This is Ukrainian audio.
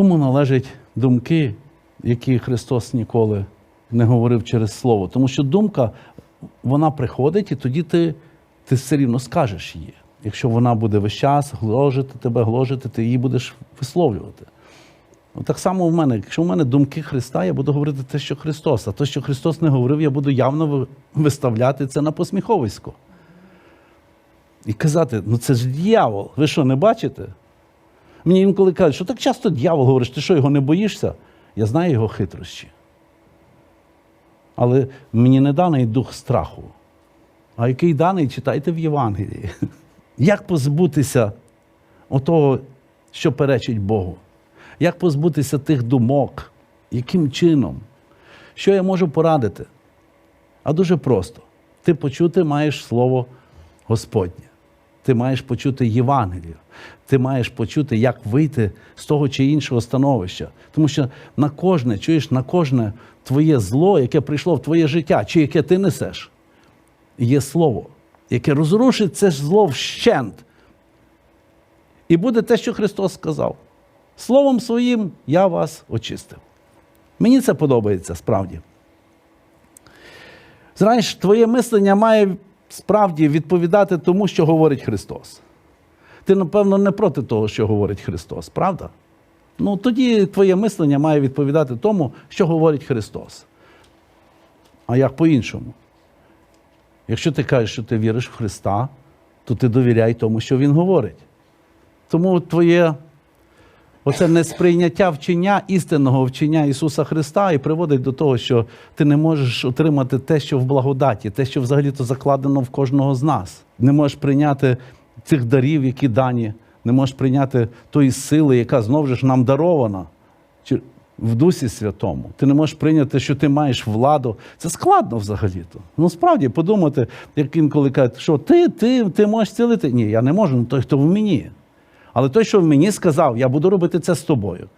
Кому належать думки, які Христос ніколи не говорив через Слово? Тому що думка, вона приходить, і тоді ти, ти все рівно скажеш її. Якщо вона буде весь час гложити тебе, гложити, ти її будеш висловлювати. Ну, так само в мене, якщо в мене думки Христа, я буду говорити те, що Христос. А те, що Христос не говорив, я буду явно виставляти це на посміховисько. І казати, ну це ж дьявол. Ви що, не бачите? Мені інколи кажуть, що так часто дьявол говориш, ти що його не боїшся? Я знаю його хитрощі. Але мені не даний дух страху. А який даний, читайте в Євангелії. Як позбутися отого, що перечить Богу? Як позбутися тих думок? Яким чином? Що я можу порадити? А дуже просто. Ти почути маєш слово Господнє. Ти маєш почути Євангелію. Ти маєш почути, як вийти з того чи іншого становища. Тому що на кожне, чуєш, на кожне твоє зло, яке прийшло в твоє життя, чи яке ти несеш, є слово, яке розрушить це зло вщент. І буде те, що Христос сказав. Словом своїм я вас очистив. Мені це подобається справді. Знаєш, твоє мислення має справді відповідати тому, що говорить Христос. Ти, напевно, не проти того, що говорить Христос, правда? Ну, тоді твоє мислення має відповідати тому, що говорить Христос. А як по-іншому? Якщо ти кажеш, що ти віриш в Христа, то ти довіряй тому, що Він говорить. Тому твоє оце несприйняття вчення, істинного вчення Ісуса Христа і приводить до того, що ти не можеш отримати те, що в благодаті, те, що взагалі-то закладено в кожного з нас. Не можеш прийняти цих дарів, які дані, не можеш прийняти тої сили, яка знову ж нам дарована в Дусі Святому. Ти не можеш прийняти, що ти маєш владу. Це складно взагалі-то. Ну справді подумати, як інколи кажуть, що ти, ти, ти можеш цілити. Ні, я не можу, ну той, хто в мені. Але той, що мені сказав, я буду робити це з тобою.